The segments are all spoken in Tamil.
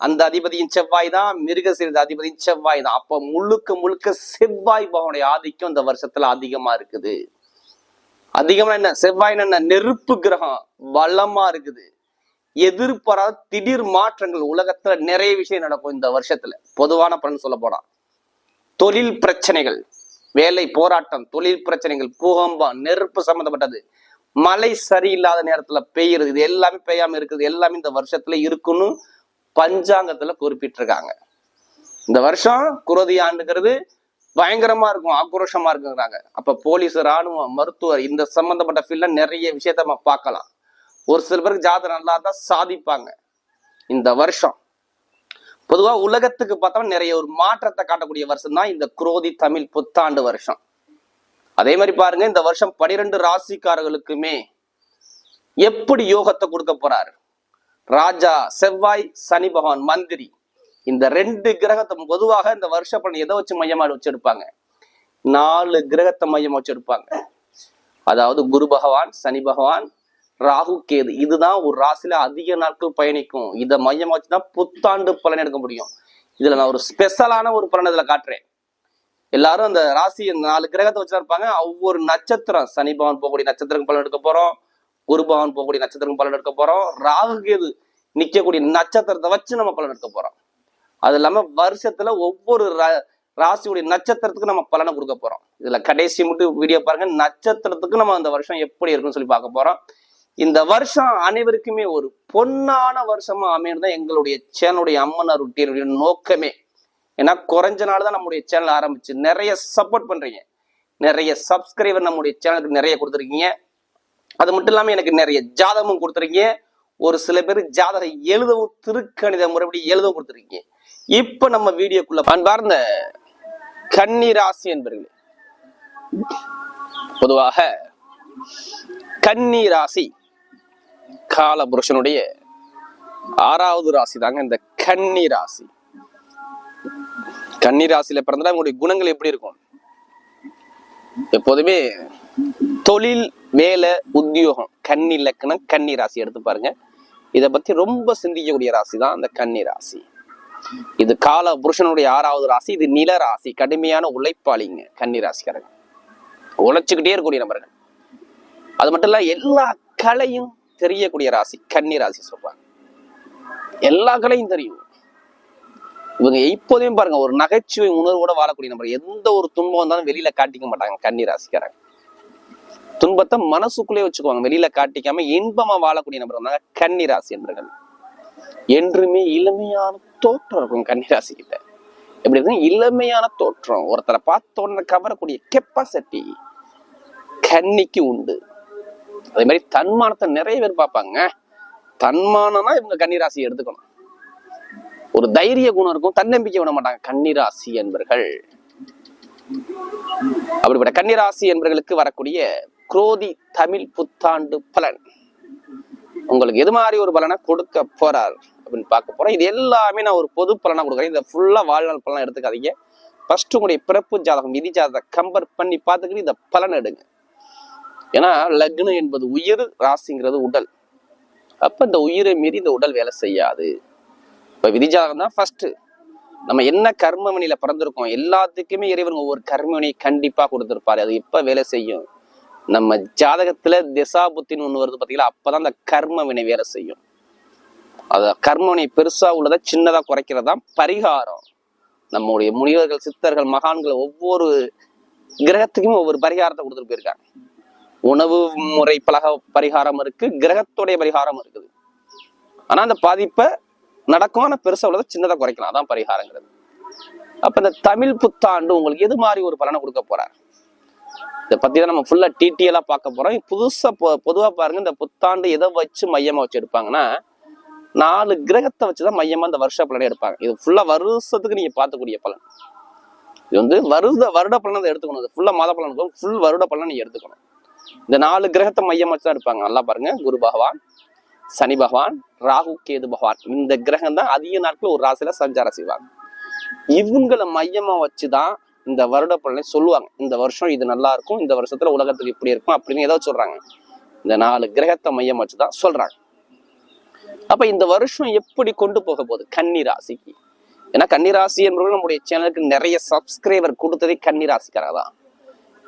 அந்த அதிபதியின் செவ்வாய் தான் மிருகசீரத அதிபதியின் செவ்வாய் தான். அப்ப முழுக்க முழுக்க செவ்வாய் பகவனுடைய ஆதிக்கம் இந்த வருஷத்துல அதிகமா இருக்குது. அதிகமா என்ன? செவ்வாய் என்ன? நெருப்பு கிரகம். வளமா இருக்குது. எதிர்பாராத திடீர் மாற்றங்கள் உலகத்துல நிறைய விஷயம் நடக்கும் இந்த வருஷத்துல. பொதுவான பலன் சொல்ல போனா. தொழில் பிரச்சனைகள் வேலை போராட்டம் தொழில் பிரச்சனைகள் பூகம்பம் நெருப்பு சம்பந்தப்பட்டது. மழை சரியில்லாத நேரத்துல பெய்யுறது இது எல்லாமே பெய்யாம இருக்குது எல்லாமே இந்த வருஷத்துல இருக்குன்னு பஞ்சாங்கத்துல குறிப்பிட்டிருக்காங்க. இந்த வருஷம் குரோதி ஆண்டுங்கிறது பயங்கரமா இருக்கும் ஆக்ரோஷமா இருக்குங்கிறாங்க. அப்ப போலீஸ் ராணுவம் மருத்துவர் இந்த சம்பந்தப்பட்ட ஃபீல்ட்ல நிறைய விஷயத்த நம்ம பார்க்கலாம். ஒரு சில பேருக்கு ஜாதகம் நல்லா தான் சாதிப்பாங்க. இந்த வருஷம் பொதுவா உலகத்துக்கு பார்த்தா நிறைய ஒரு மாற்றத்தை காட்டக்கூடிய வருஷம் தான் இந்த குரோதி தமிழ் புத்தாண்டு வருஷம். அதே மாதிரி பாருங்க இந்த வருஷம் பனிரெண்டு ராசிக்காரர்களுக்குமே எப்படி யோகத்தை கொடுக்க போறாரு? ராஜா செவ்வாய் சனி பகவான் மந்திரி. இந்த ரெண்டு கிரகத்தை பொதுவாக இந்த வருஷ பலன் எதை வச்சு மையமா வச்சிருப்பாங்க? நாலு கிரகத்தை மையமா வச்சிருப்பாங்க. அதாவது குரு பகவான் சனி பகவான் ராகு கேது. இதுதான் ஒரு ராசியில அதிக நாட்கள் பயணிக்கும். இதை மையமா வச்சுதான் புத்தாண்டு பலன் எடுக்க முடியும். இதுல நான் ஒரு ஸ்பெஷலான ஒரு பலன் இதுல காட்டுறேன். எல்லாரும் அந்த ராசி இந்த நாலு கிரகத்தை வச்சு இருப்பாங்க. ஒவ்வொரு நட்சத்திரம் சனி பகவான் போகக்கூடிய நட்சத்திரம் பலன் எடுக்க போறோம். குருபவன் போகக்கூடிய நட்சத்திரம் பலன் எடுக்க போறோம். ராகு கேது நிக்கக்கூடிய நட்சத்திரத்தை வச்சு நம்ம பலன் எடுக்க போறோம். அது இல்லாம வருஷத்துல ஒவ்வொரு ரா- ராசியுடைய நட்சத்திரத்துக்கு நம்ம பலனை கொடுக்க போறோம். இதுல கடைசி மட்டும் வீடியோ பாருங்க. நட்சத்திரத்துக்கு நம்ம அந்த வருஷம் எப்படி இருக்குன்னு சொல்லி பார்க்க போறோம். இந்த வருஷம் அனைவருக்குமே ஒரு பொன்னான வருஷமா அமையணும் தான் எங்களுடைய சேனலுடைய அம்மன் அருட்டியனுடைய நோக்கமே. ஏன்னா குறைஞ்ச நாள் தான் நம்முடைய சேனல் ஆரம்பிச்சு. நிறைய சப்போர்ட் பண்றீங்க. நிறைய சப்ஸ்கிரைபர் நம்முடைய சேனலுக்கு நிறைய கொடுத்துருக்கீங்க. அது மட்டும் இல்லாமல் எனக்கு நிறைய ஜாதகமும் கொடுத்துருக்கீங்க. ஒரு சில பேர் ஜாதகம் எழுதவும் திருக்கணித முறைப்படி எழுதவும் கொடுத்துருக்கீங்க. இப்ப நம்ம வீடியோக்குள்ள அன்பார்ந்த கன்னி ராசி என்பர்களே பொதுவாக கன்னி ராசி கால புருஷனுடைய ஆறாவது ராசி தாங்க இந்த கன்னி ராசி கன்னி ராசியில பிறந்தா உங்களுடைய குணங்கள் எப்படி இருக்கும்? எப்போதுமே தொழில் வேலை உத்தியோகம் கன்னி லக்கணம் கன்னி ராசி. எடுத்து பாருங்க. இதை பத்தி ரொம்ப சிந்திக்கக்கூடிய ராசி தான் அந்த கன்னி ராசி. இது கால புருஷனுடைய ஆறாவது ராசி இது நில ராசி கடுமையான உழைப்பாளிங்க கன்னி ராசிக்காரங்க. உழைச்சுக்கிட்டே இருக்கக்கூடிய நபர்கள். அது மட்டும் இல்ல எல்லா கலையும் தெரியக்கூடிய ராசி கன்னி ராசி சொல்றாங்க. எல்லா கலையும் தெரியும். இவங்க இப்போதையும் பாருங்க ஒரு நகைச்சுவை உணர்வோட வாழக்கூடிய நபர். எந்த ஒரு துன்பம் வந்தாலும் வெளியில காட்டிக்க மாட்டாங்க கன்னி ராசிக்காரங்க. துன்பத்தை மனசுக்குள்ளே வச்சுக்குவாங்க. வெளியில காட்டிக்காம இன்பமா வாழக்கூடிய நபர் வந்தாங்க கன்னிராசி என்பர்கள். என்றுமே இளமையான தோற்றம் இருக்கும் கன்னிராசி கிட்ட. எப்படி இருக்கு இளமையான தோற்றம். ஒருத்தரை பார்த்த உடனே கவரக்கூடிய கெப்பாசிட்டி கன்னிக்கு உண்டு. அதே மாதிரி தன்மானத்தை நிறைய பேர் பார்ப்பாங்க. தன்மானம்னா இவங்க கன்னிராசி எடுத்துக்கணும். ஒரு தைரிய குணம் இருக்கும் தன்னம்பிக்கை விட மாட்டாங்க கன்னிராசி என்பர்கள். அப்படிப்பட்ட கன்னிராசி என்பர்களுக்கு வரக்கூடிய குரோதி தமிழ் புத்தாண்டு பலன். உங்களுக்கு எது மாதிரி ஒரு பலனை கொடுக்க போறார் அப்படின்னு பார்க்க போறோம். இது எல்லாமே நான் ஒரு பொது பலனா கொடுக்குறேன். இதை ஃபுல்லா வாழ்நாள் பலனா எடுத்துக்காதீங்க. ஃபர்ஸ்ட் உங்களுடைய பிறப்பு ஜாதகம் விதி ஜாதகத்தை கம்பேர் பண்ணி பார்த்துக்கிட்டு இந்த பலன் எடுங்க. ஏன்னா லக்னம் என்பது உயிர் ராசிங்கிறது உடல். அப்ப இந்த உயிரை மீறி இந்த உடல் வேலை செய்யாது. இப்ப விதிஜாதகம் தான் ஃபர்ஸ்ட் நம்ம என்ன கர்மவினையில பிறந்திருக்கோம்? எல்லாத்துக்குமே இறைவன் ஒவ்வொரு கர்மவினையை கண்டிப்பா கொடுத்திருப்பாரு. அது எப்ப வேலை செய்யும்? நம்ம ஜாதகத்துல திசாபுத்தின்னு ஒண்ணு வருது பாத்தீங்களா? அப்பதான் அந்த கர்ம வினை வேலை செய்யும். அது கர்மவினை பெருசா உள்ளதை சின்னதா குறைக்கிறதா பரிகாரம். நம்முடைய முனிவர்கள் சித்தர்கள் மகான்கள் ஒவ்வொரு கிரகத்துக்கும் ஒவ்வொரு பரிகாரத்தை கொடுத்துட்டு போயிருக்காங்க. உணவு முறை பலக பரிகாரம் இருக்கு கிரகத்துடைய பரிகாரம் இருக்குது. ஆனா அந்த பாதிப்பை நடக்கும் ஆனா பெருசா உள்ளதை சின்னதா குறைக்கலாம். அதான் பரிகாரங்கிறது. அப்ப இந்த தமிழ் புத்தாண்டு உங்களுக்கு எது மாதிரி ஒரு பலனை கொடுக்க போறாரு? இதை பத்தி தான் நம்ம ஃபுல்லா டீட்டெயிலா பார்க்க போறோம். புதுசா பொ- பொதுவா பாருங்க இந்த புத்தாண்டு எதை வச்சு மையமா வச்சு எடுப்பாங்கன்னா நாலு கிரகத்தை வச்சுதான் மையமா இந்த வருஷ பலனை எடுப்பாங்க. இது ஃபுல்லா வருஷத்துக்கு நீங்க பார்க்கக்கூடிய பலன். இது வந்து வருட வருட பலனை எடுத்துக்கணும். இது ஃபுல்லா மாத பலன் இருக்கும். ஃபுல் வருட பலனை நீங்கள் எடுத்துக்கணும். இந்த நாலு கிரகத்தை மையமாக வச்சு தான் எடுப்பாங்க. நல்லா பாருங்க. குரு பகவான் சனி பகவான் ராகு கேது பகவான். இந்த கிரகம் தான் அதிக நாட்கள் ஒரு ராசியில சஞ்சாரம் செய்வாங்க. இவங்களை மையமா வச்சுதான் இந்த வருட பலனை சொல்லுவாங்க. இந்த வருஷம் இது நல்லா இருக்கும் இந்த வருஷத்துல உலகத்துக்கு இப்படி இருக்கும் அப்படின்னு ஏதோ சொல்றாங்க. இந்த நாலு கிரகத்தை மையம் வச்சுதான் சொல்றாங்க. அப்ப இந்த வருஷம் எப்படி கொண்டு போக போகுது? கன்னி ராசிக்கு ஏன்னா கன்னி ராசி என்பவர்கள் நம்முடைய சேனலுக்கு நிறைய சப்ஸ்கிரைபர் கொடுத்ததே கன்னி ராசிக்காரங்க தான்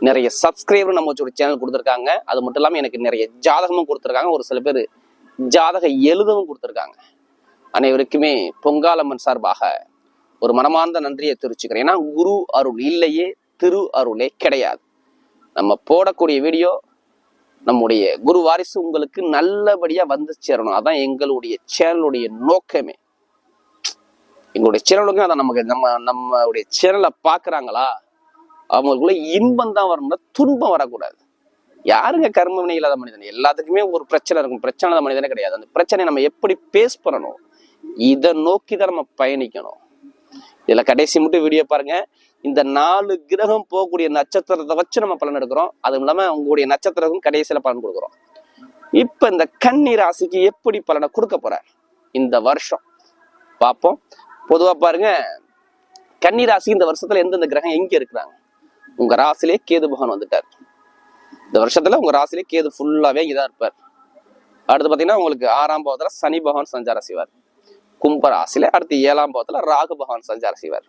நிறைய சப்ஸ்கிரைபர் நம்ம ஒரு சேனல் கொடுத்துருக்காங்க. அது மட்டும் இல்லாம எனக்கு நிறைய ஜாதகமும் கொடுத்துருக்காங்க. ஒரு சில பேர் ஜாதக எழுதவும் கொடுத்துருக்காங்க. அனைவருக்குமே பொங்காலம்மன் சார்பாக ஒரு மனமார்ந்த நன்றியை தெரிவிச்சுக்கிறேன். ஏன்னா குரு அருள் இல்லையே திரு அருளே கிடையாது. நம்ம போடக்கூடிய வீடியோ நம்முடைய குரு வாரிசு உங்களுக்கு நல்லபடியாக வந்து சேரணும். அதான் எங்களுடைய சேனலுடைய நோக்கமே. எங்களுடைய சேனலுக்கு அதை நமக்கு நம்ம நம்மளுடைய சேனலை பார்க்குறாங்களா? அவங்களுக்குள்ள இன்பம் தான் வரணும் துன்பம் வரக்கூடாது. யாருங்க கர்ம வினை இல்லாத மனிதன்? எல்லாத்துக்குமே ஒரு பிரச்சனை இருக்கும். பிரச்சனை இல்லாத மனிதனே கிடையாது. அந்த பிரச்சனையை நம்ம எப்படி பேஸ் பண்ணணும்? இதை நோக்கி தான் நம்ம பயணிக்கணும். இதில் கடைசி மட்டும் வீடியோ பாருங்கள் இந்த நாலு கிரகம் போகக்கூடிய நட்சத்திரத்தை வச்சு நம்ம பலன் எடுக்கிறோம். அதுவும் இல்லாமல் உங்களுடைய நட்சத்திரத்துக்கும் கடைசியில் பலன் கொடுக்குறோம். இப்போ இந்த கன்னி ராசிக்கு எப்படி பலனை கொடுக்க போகிறார் இந்த வருஷம். பார்ப்போம். பொதுவாக பாருங்க கன்னி ராசி இந்த வருஷத்துல எந்தெந்த கிரகம் எங்கே இருக்கிறாங்க? உங்கள் ராசிலே கேது பகவான் வந்துட்டார். இந்த வருஷத்துல உங்கள் ராசிலே கேது ஃபுல்லாகவே இங்கே தான் இருப்பார். அடுத்து பார்த்தீங்கன்னா உங்களுக்கு ஆறாம் பாவத்தில் சனி பகவான் சஞ்சாரம் செய்வார். கும்ப ராசியில அடுத்து ஏழாம் பாவத்துல ராகு பகவான் சஞ்சாரம் செய்வார்.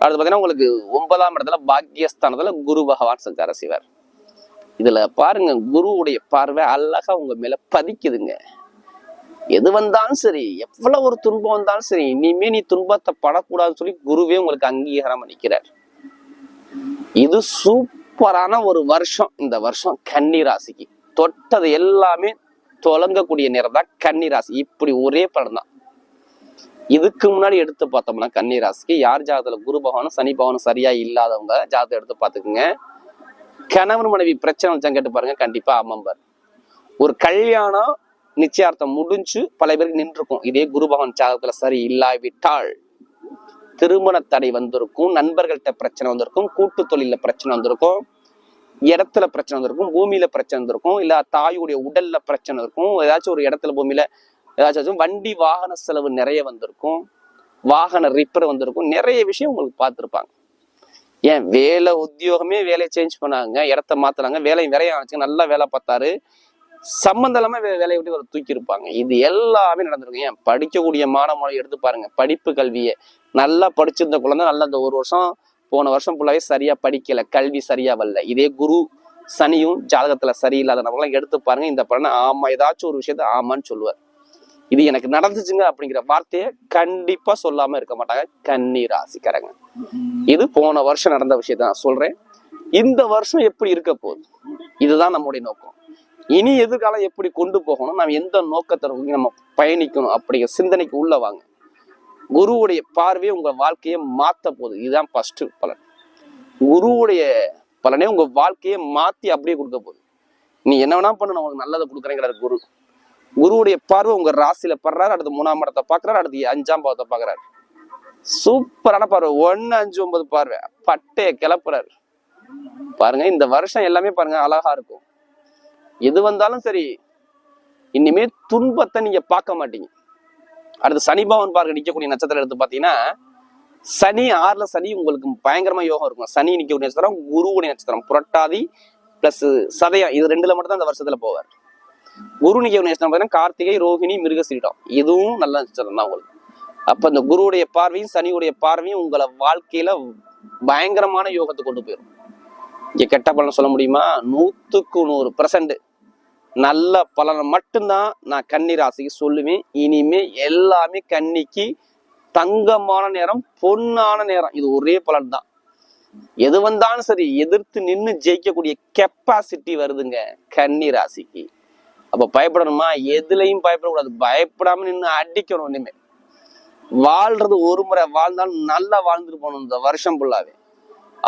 அடுத்து பாத்தீங்கன்னா உங்களுக்கு ஒன்பதாம் இடத்துல பாக்கியஸ்தானத்துல குரு பகவான் சஞ்சாரம் செய்வார். இதுல பாருங்க குருவுடைய பார்வை அழகா உங்க மேல பதிக்குதுங்க. எது வந்தாலும் சரி எவ்வளவு ஒரு துன்பம் வந்தாலும் சரி இனிமே நீ துன்பத்தை படக்கூடாதுன்னு சொல்லி குருவே உங்களுக்கு அங்கீகாரம் அளிக்கிறார் இது சூப்பரான ஒரு வருஷம். இந்த வருஷம் கன்னி ராசிக்கு தொட்டது எல்லாமே தொலங்கக்கூடிய நேரம் தான் கன்னி ராசி இப்படி ஒரே படம் தான் இதுக்கு முன்னாடி எடுத்து பார்த்தோம்னா கன்னி ராசிக்கு யார் ஜாதகத்துல குரு பகவானும் சனி பகவானும் சரியா இல்லாதவங்க ஜாதகம் எடுத்து பார்த்துக்குங்க. கணவன் மனைவி பிரச்சனை வச்சா கேட்டு பாருங்க கண்டிப்பா அம்மம்பர் ஒரு கல்யாணம் நிச்சயார்த்தம் முடிஞ்சு பல பேருக்கு நின்றுருக்கும் இதே குரு பகவான் ஜாதகத்துல சரி இல்லாவிட்டால் திருமண தடை வந்திருக்கும் நண்பர்கள்ட்ட பிரச்சனை வந்திருக்கும் கூட்டு தொழில பிரச்சனை வந்திருக்கும் இடத்துல பிரச்சனை வந்திருக்கும் பூமியில பிரச்சனை வந்திருக்கும் இல்ல தாயுடைய உடல்ல பிரச்சனை இருக்கும் ஏதாச்சும் ஒரு இடத்துல பூமியில ஏதாச்சும் வண்டி வாகன செலவு நிறைய வந்திருக்கும். வாகன ரிப்பேர் வந்திருக்கும். நிறைய விஷயம் உங்களுக்கு பார்த்துருப்பாங்க. ஏன்? வேலை உத்தியோகமே வேலையை சேஞ்ச் பண்ணாங்க. இடத்த மாத்துறாங்க வேலை விரைய ஆச்சு. நல்லா வேலை பார்த்தாரு. சம்மந்தம் வே- வேலையை விட்டு ஒரு தூக்கி இருப்பாங்க இது எல்லாமே நடந்திருக்கும். ஏன்? படிக்கக்கூடிய மாணவனை எடுத்து பாருங்க. படிப்பு கல்வியை. நல்லா படிச்சிருந்த குழந்தை நல்லா இந்த ஒரு வருஷம் போன வருஷம் ஃபுல்லாவே சரியா படிக்கல. கல்வி சரியா வரல. இதே குரு சனியும் ஜாதகத்துல சரியில்லாத நம்மளாம் எடுத்து பாருங்க. இந்த பலனை ஆமா ஏதாச்சும் ஒரு விஷயத்த ஆமான்னு சொல்லுவார். இது எனக்கு நடந்துச்சுங்க அப்படிங்கிற வார்த்தையை கண்டிப்பா சொல்லாம இருக்க மாட்டாங்க கன்னி ராசிக்காரங்க இது போன வருஷம் நடந்த விஷயத்த நான் சொல்றேன். இந்த வருஷம் எப்படி இருக்க போகுது? இதுதான் நம்முடைய நோக்கம். இனி எதிர்காலம் எப்படி கொண்டு போகணும்? நம்ம எந்த நோக்கத்தை நோக்கி நம்ம பயணிக்கணும் அப்படிங்கிற சிந்தனைக்கு உள்ள வாங்க. குருவுடைய பார்வையை உங்க வாழ்க்கையை மாத்த போகுது. இதுதான் ஃபர்ஸ்ட் பலன். குருவுடைய பலனே உங்க வாழ்க்கையை மாத்தி அப்படியே கொடுக்க போகுது. நீ என்ன வேணா பண்ணு நான் உனக்கு நல்லதை கொடுக்குறேங்கிறாரு குரு. குருவுடைய பார்வை உங்க ராசியில படுறாரு அடுத்து மூணாம் இடத்தை பாக்குறாரு அடுத்து அஞ்சாம் பாவத்தை பாக்குறாரு சூப்பரான பார்வை. ஒன்னு அஞ்சு ஒன்பது பார்வை. பட்டைய கிளப்புறாரு. பாருங்க இந்த வருஷம் எல்லாமே பாருங்க அழகா இருக்கும். எது வந்தாலும் சரி இனிமே துன்பத்தை நீங்க பார்க்க மாட்டீங்க. அடுத்து சனி பவன் பார்க்க நிற்கக்கூடிய நட்சத்திரம் எடுத்து பாத்தீங்கன்னா சனி ஆறுல சனி உங்களுக்கு பயங்கரமா யோகம் இருக்கும். சனி நிற்கக்கூடிய நட்சத்திரம் குருவுடைய நட்சத்திரம். புரட்டாதி பிளஸ் சதயம் இது ரெண்டுல மட்டும் தான் இந்த வருஷத்துல போவார். குரு நிக்கக்கூடிய நட்சத்திரம் பார்த்தீங்கன்னா கார்த்திகை ரோஹிணி மிருகசீடம் இதுவும் நல்ல நட்சத்திரம் தான் உங்களுக்கு. அப்ப இந்த குருவுடைய பார்வையும் சனியுடைய பார்வையும் உங்களை வாழ்க்கையில பயங்கரமான யோகத்தை கொண்டு போயிடும் இங்க கெட்ட பலன் சொல்ல முடியுமா? நூத்துக்கு நூறு பர்சன்ட் நல்ல பலனை மட்டும்தான் நான் கன்னி ராசிக்கு சொல்லுவேன். இனிமே எல்லாமே கன்னிக்கு தங்கமான நேரம் பொன்னான நேரம். இது ஒரே பலன் தான் எது வந்தாலும் சரி எதிர்த்து நின்னு ஜெயிக்கக்கூடிய கெப்பாசிட்டி வருதுங்க கன்னி ராசிக்கு. அப்போ பயப்படணுமா? எதுலையும் பயப்படக்கூடாது. பயப்படாம நின்று அடிக்கணும் இனிமே. வாழ்றது ஒரு முறை வாழ்ந்தாலும் நல்லா வாழ்ந்துட்டு போகணும் இந்த வருஷம் ஃபுல்லாவே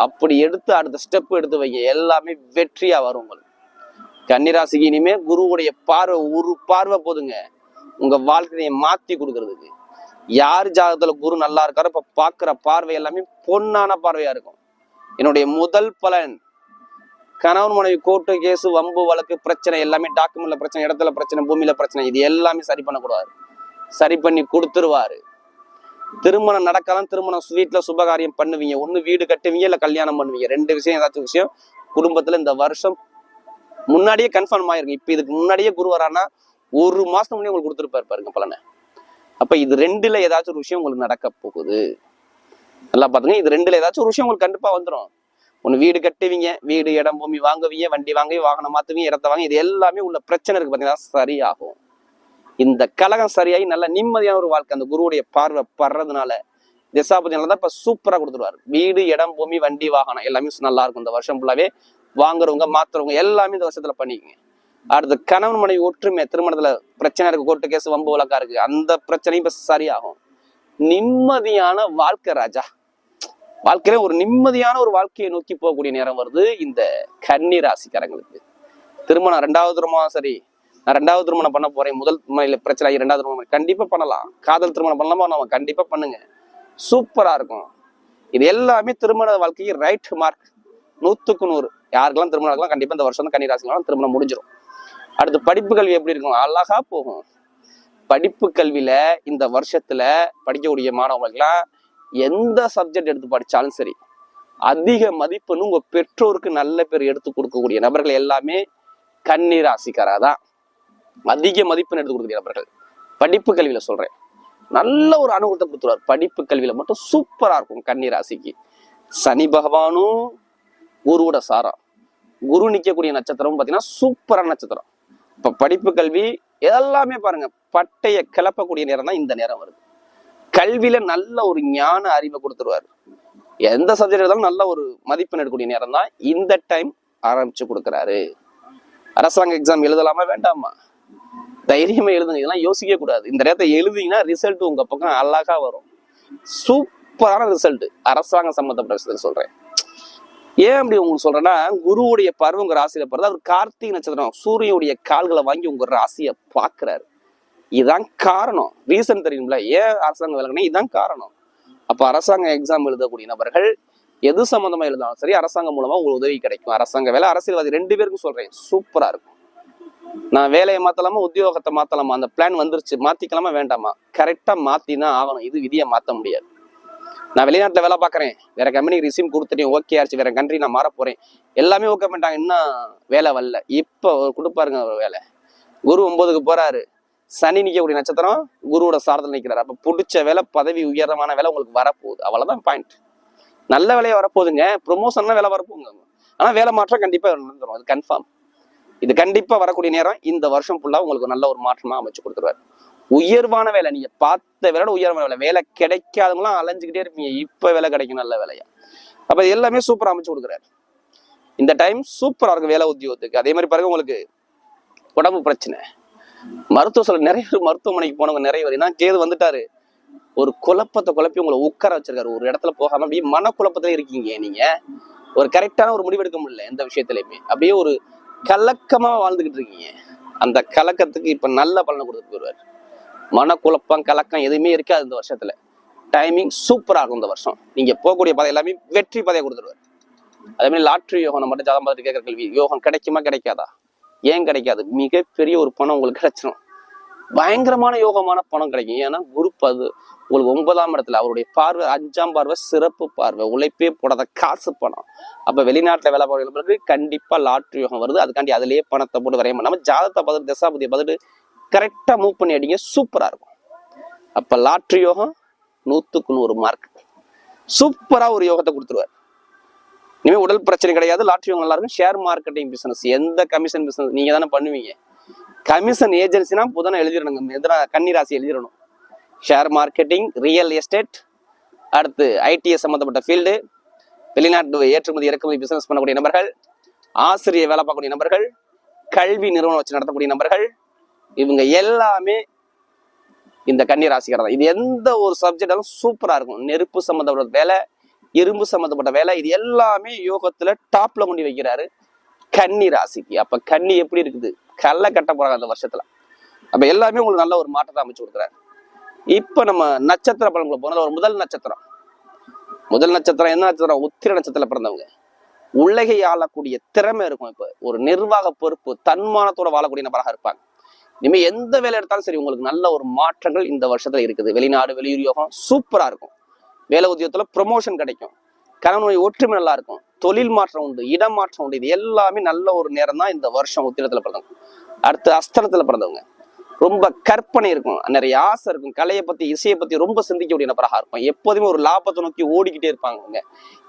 அப்படி எடுத்து அடுத்த ஸ்டெப் எடுத்து வைங்க. எல்லாமே வெற்றியா வரும் உங்களுக்கு. கன்னிராசிக்கு இனிமே குருவுடைய பார்வை ஒரு பார்வை போதுங்க. உங்க வாழ்க்கையை மாத்தி கொடுக்கறதுக்கு. யார் ஜாதகத்துல குரு நல்லா இருக்காரோ இப்ப பாக்குற பார்வை எல்லாமே பொன்னான பார்வையா இருக்கும். என்னுடைய முதல் பலன் கணவன் மனைவி கோர்ட்டு கேஸ் வம்பு வழக்கு பிரச்சனை எல்லாமே டாக்குமெண்ட்ல பிரச்சனை இடத்துல பிரச்சனை பூமியில பிரச்சனை இது எல்லாமே சரி பண்ணக்கூடாது. சரி பண்ணி கொடுத்துருவாரு. திருமணம் நடக்கலாம் திருமணம் வீட்டுல சுபகாரியம் பண்ணுவீங்க. ஒண்ணு வீடு கட்டுவீங்க இல்ல கல்யாணம் பண்ணுவீங்க. ரெண்டு விஷயம் ஏதாச்சும் விஷயம் குடும்பத்துல இந்த வருஷம் முன்னாடியே கன்ஃபார்ம் ஆயிருக்கும் இப்ப இதுக்கு முன்னாடியே குருவரானா ஒரு மாசம் முன்னாடி உங்களுக்கு கொடுத்துருப்பாரு பாருங்க பலனை. அப்ப இது ரெண்டுல ஏதாச்சும் ஒரு விஷயம் உங்களுக்கு நடக்க போகுது. நல்லா பாத்துங்க இது ரெண்டுல ஏதாச்சும் ஒரு விஷயம் உங்களுக்கு கண்டிப்பா வந்துடும் ஒன்று வீடு கட்டுவீங்க வீடு இடம் பூமி வாங்குவீங்க வண்டி வாங்கி வாகனம் மாற்றுவீங்க இடத்த வாங்கி இது எல்லாமே உள்ள பிரச்சனை இருக்கு பார்த்தீங்கன்னா சரியாகும். இந்த கலகம் சரியாகி நல்ல நிம்மதியான ஒரு வாழ்க்கை அந்த குருவுடைய பார்வை படுறதுனால திசாபதினால தான் இப்போ சூப்பராக கொடுத்துருவாரு. வீடு இடம் பூமி வண்டி வாகனம் எல்லாமே நல்லா இருக்கும். இந்த வருஷம் ஃபுல்லாவே வாங்குறவங்க மாத்துறவங்க எல்லாமே இந்த வருஷத்துல பண்ணிக்கங்க. அடுத்து கணவன் மனைவி ஒற்றுமை திருமணத்துல பிரச்சனை இருக்கு கோர்ட்டு கேஸ் வம்பு வழக்கா இருக்கு அந்த பிரச்சனையும் இப்ப சரியாகும். நிம்மதியான வாழ்க்கை ராஜா. வாழ்க்கையில ஒரு நிம்மதியான ஒரு வாழ்க்கையை நோக்கி போகக்கூடிய நேரம் வருது இந்த கன்னி ராசிக்காரங்களுக்கு. திருமணம் ரெண்டாவது திருமணம் சரி நான் ரெண்டாவது திருமணம் பண்ண போறேன். முதல் மனையில பிரச்சனை ஆகி ரெண்டாவது திருமணம் கண்டிப்பா பண்ணலாம். காதல் திருமணம் பண்ணலாமா? நம்ம கண்டிப்பா பண்ணுங்க. சூப்பரா இருக்கும். இது எல்லாமே திருமண வாழ்க்கைக்கு ரைட் மார்க் நூத்துக்கு நூறு. யாருக்கெல்லாம் திருமணம் இருக்கலாம் கண்டிப்பா இந்த வருஷம் கன்னி ராசிக்கலாம் திருமணம் முடிஞ்சிடும் அடுத்து படிப்பு கல்வி எப்படி இருக்கும்? அழகா போகும். படிப்பு கல்வியில இந்த வருஷத்துல படிக்கக்கூடிய மாணவர்களுக்கெல்லாம் எந்த சப்ஜெக்ட் எடுத்து படித்தாலும் சரி அதிக மதிப்புன்னு உங்கள் பெற்றோருக்கு நல்ல பேர் எடுத்து கொடுக்கக்கூடிய நபர்கள் எல்லாமே கன்னி ராசிக்காரா தான் அதிக மதிப்பெண் எடுத்து கொடுக்கக்கூடிய நபர்கள். படிப்பு கல்வியில் சொல்கிறேன் நல்ல ஒரு அனுகூலத்தை கொடுத்துருவார். படிப்பு கல்வியில் மட்டும் சூப்பராக இருக்கும் கன்னி ராசிக்கு சனி பகவானும் குருவோட சாரம். குரு நிக்கக்கூடிய நட்சத்திரம் பார்த்தீங்கன்னா சூப்பரான நட்சத்திரம். இப்போ படிப்பு கல்வி எல்லாமே பாருங்க பட்டையை கிளப்பக்கூடிய நேரம் தான் இந்த நேரம் வருது. கல்வியில நல்ல ஒரு ஞான அறிவை கொடுத்துருவாரு. எந்த சப்ஜெக்ட் இருந்தாலும் நல்ல ஒரு மதிப்பெண் எடுக்கக்கூடிய நேரம் தான் இந்த டைம் ஆரம்பிச்சு கொடுக்குறாரு. அரசாங்க எக்ஸாம் எழுதலாமா வேண்டாமா? தைரியமா எழுதுங்க இதெல்லாம் யோசிக்க கூடாது. இந்த நேரத்தை எழுதிங்கன்னா ரிசல்ட் உங்க பக்கம் அழகா வரும். சூப்பரான ரிசல்ட் அரசாங்கம் சம்பந்தப்பட்ட ரிசல்ட் சொல்றேன். ஏன் அப்படி உங்களுக்கு சொல்றேன்னா குருவுடைய பருவம் உங்க ராசியில பிறகு அவர் கார்த்திகை நட்சத்திரம் சூரியனுடைய கால்களை வாங்கி உங்க ராசியை பாக்குறாரு இதுதான் காரணம். ரீசன் தெரியும்ல? ஏன் அரசாங்கம் விலகினா இதுதான் காரணம். அப்போ அரசாங்க எக்ஸாம் எழுதக்கூடிய நபர்கள் எது சம்மந்தமாக எழுதாலும் சரி அரசாங்கம் மூலமாக உங்களுக்கு உதவி கிடைக்கும். அரசாங்க வேலை அரசியல்வாதி ரெண்டு பேருக்கும் சொல்கிறேன் சூப்பராக இருக்கும். நான் வேலையை மாற்றலாமா உத்தியோகத்தை மாற்றலாமா அந்த பிளான் வந்துருச்சு மாற்றிக்கலாமா வேண்டாமா? கரெக்டாக மாற்றி தான் ஆகணும். இது விதியை மாற்ற முடியாது. நான் வெளிநாட்டில் வேலை பார்க்குறேன். வேற கம்பெனிக்கு ரிசீவ் கொடுத்துட்டேன். ஓகே ஆச்சு வேற கண்ட்ரி நான் மாற போகிறேன் எல்லாமே ஓகே பண்ணிட்டாங்க. இன்னும் வேலை வரல. இப்போ கொடுப்பாருங்க ஒரு வேலை. குரு ஒன்பதுக்கு போகிறாரு சனி நிற்கக்கூடிய நட்சத்திரம் குருவோட சாரத்தில் நிற்கிறார் அப்ப பிடிச்ச வேலை பதவி உயரமான வேலை உங்களுக்கு வரப்போகுது. அவ்வளவுதான் பாயிண்ட் நல்ல வேலையை வரப்போகுதுங்க. ப்ரொமோஷன்லாம் வேலை வரப்போகுங்க. ஆனா வேலை மாற்றம் கண்டிப்பா நடந்துடும் அது கன்ஃபார்ம் இது கண்டிப்பா வரக்கூடிய நேரம். இந்த வருஷம் ஃபுல்லா உங்களுக்கு நல்ல ஒரு மாற்றமா அமைச்சு கொடுத்துருவார். உயர்வான வேலை. நீங்க பார்த்த வேலை உயர்வான வேலை. வேலை கிடைக்காதவங்களாம் அலைஞ்சுக்கிட்டே இருப்பீங்க. இப்ப வேலை கிடைக்கும். நல்ல வேலையா. அப்ப எல்லாமே சூப்பரா அமைச்சு கொடுக்குறாரு. இந்த டைம் சூப்பரா இருக்கும் வேலை உத்தியோகத்துக்கு. அதே மாதிரி பாருங்க உங்களுக்கு உடம்பு பிரச்சனை. மருத்துவ சொல்ல நிறைய பேர் மருத்துவமனைக்கு போனவங்க நிறைய பேர். ஏன்னா கேது வந்துட்டாரு. ஒரு குழப்பத்தை குழப்பி உங்களை உட்கார வச்சிருக்காரு. ஒரு இடத்துல போகாம அப்படியே மனக்குழப்பத்துல இருக்கீங்க நீங்க. ஒரு கரெக்டான ஒரு முடிவு எடுக்க முடியல எந்த விஷயத்திலயுமே. அப்படியே ஒரு கலக்கமா வாழ்ந்துகிட்டு இருக்கீங்க. அந்த கலக்கத்துக்கு இப்ப நல்ல பலனை கொடுத்துட்டு போயிருவாரு மனக்குழப்பம் கலக்கம் எதுவுமே இருக்காது இந்த வருஷத்துல. டைமிங் சூப்பரா இருக்கும் இந்த வருஷம். நீங்க போகக்கூடிய பாதை எல்லாமே வெற்றி பாதையை கொடுத்துருவார் அதே மாதிரி லாட்ரி யோகம் நம்ம மட்டும் ஜாதம் பார்த்து கேட்கற கேள்வி யோகம் கிடைக்குமா கிடைக்காதா? ஏன் கிடைக்காது? மிகப்பெரிய ஒரு பணம் உங்களுக்கு கிடைச்சிடும் பயங்கரமான யோகமான பணம் கிடைக்கும். ஏன்னா குரு அது உங்களுக்கு ஒன்பதாம் இடத்துல அவருடைய பார்வை அஞ்சாம் பார்வை சிறப்பு பார்வை உழைப்பே போடாத காசு பணம். அப்ப வெளிநாட்டுல வேலை பார்க்கறவங்களுக்கு கண்டிப்பா லாட்ரி யோகம் வருது. அதுக்காண்டி அதுலயே பணத்தை போட்டு வரைய நம்ம ஜாதகத்தை பார்த்துட்டு தசாபதியை பார்த்துட்டு கரெக்டா மூவ் பண்ணி அடிங்க சூப்பரா இருக்கும். அப்ப லாட்ரி யோகம் நூத்துக்கு நூறு மார்க் சூப்பரா ஒரு யோகத்தை கொடுத்துருவாரு. இனிமே உடல் பிரச்சனை கிடையாது. லாட்ரி யோகம் நல்லா இருக்கும் ஷேர் மார்க்கெட்டிங் பிசினஸ் எந்த கமிஷன் பிசினஸ் நீங்க தானே பண்ணுவீங்க. கமிஷன் ஏஜென்சினா புதனை எழுதிடணுங்க. எதிராக கன்னிராசி எழுதிடணும். ஷேர் மார்க்கெட்டிங் ரியல் எஸ்டேட் அடுத்து ஐடிஎஸ் சம்மந்தப்பட்ட ஃபீல்டு வெளிநாட்டு ஏற்றுமதி இறக்குமதி பிசினஸ் பண்ணக்கூடிய நபர்கள் ஆசிரியர் வேலை பார்க்கக்கூடிய நபர்கள் கல்வி நிறுவனம் வச்சு நடத்தக்கூடிய நபர்கள் இவங்க எல்லாமே இந்த கன்னி ராசிக்காரர் தான். இது எந்த ஒரு சப்ஜெக்டாலும் சூப்பராக இருக்கும். நெருப்பு சம்மந்தப்பட்ட வேலை இரும்பு சம்மந்தப்பட்ட வேலை இது எல்லாமே யோகத்துல டாப்ல கொண்டு வைக்கிறாரு கன்னி ராசிக்கு. அப்ப கன்னி எப்படி இருக்குது? கல்ல கட்ட போறாங்க அந்த வருஷத்துல. அப்ப எல்லாமே உங்களுக்கு நல்ல ஒரு மாற்றத்தை அமைச்சு கொடுக்குறாரு. இப்ப நம்ம நட்சத்திர பலன்களை போனது ஒரு முதல் நட்சத்திரம். முதல் நட்சத்திரம் என்ன நட்சத்திரம்? உத்திர நட்சத்திரத்துல பிறந்தவங்க. உலகை ஆளக்கூடிய திறமை இருக்கும் இப்ப. ஒரு நிர்வாக பொறுப்பு தன்மானத்தோட வாழக்கூடிய நபராக இருப்பாங்க. இனிமே எந்த வேலை எடுத்தாலும் சரி உங்களுக்கு நல்ல ஒரு மாற்றங்கள் இந்த வருஷத்துல இருக்குது. வெளிநாடு வெளியூர் யோகம் சூப்பரா இருக்கும். வேலை உத்தியோகத்துல ப்ரொமோஷன் கிடைக்கும். கணவனுடைய ஒற்றுமை நல்லா இருக்கும் தொழில் மாற்றம் உண்டு இடம் மாற்றம் உண்டு. இது எல்லாமே நல்ல ஒரு நேரம் தான் இந்த வருஷம் உத்திரத்துல பிறந்தவங்க. அடுத்து அஸ்தலத்தில் பிறந்தவங்க. ரொம்ப கற்பனை இருக்கும். நிறைய ஆசை இருக்கும். கலையை பத்தி இசையை பத்தி ரொம்ப சிந்திக்கக்கூடிய நபராக இருக்கும். எப்போதுமே ஒரு லாபத்தை நோக்கி ஓடிக்கிட்டே இருப்பாங்க அவங்க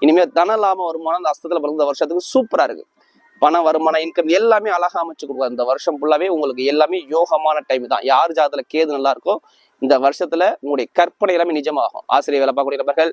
இனிமேல் தன லாப வருமானம் அந்த அஸ்தத்துல பிறந்த வருஷத்துக்கு சூப்பரா இருக்கு. பண வருமானம் இன்கம் எல்லாமே அழகா அமைச்சு கொடுக்கும். இந்த வருஷம் ஃபுல்லாவே உங்களுக்கு எல்லாமே யோகமான டைம் தான். யார் ஜாதத்துல கேது நல்லா இருக்கோ இந்த வருஷத்துல உங்களுடைய கற்பனை எல்லாமே நிஜமாகும். ஆசிரியர் வேலை பார்க்கக்கூடிய நபர்கள்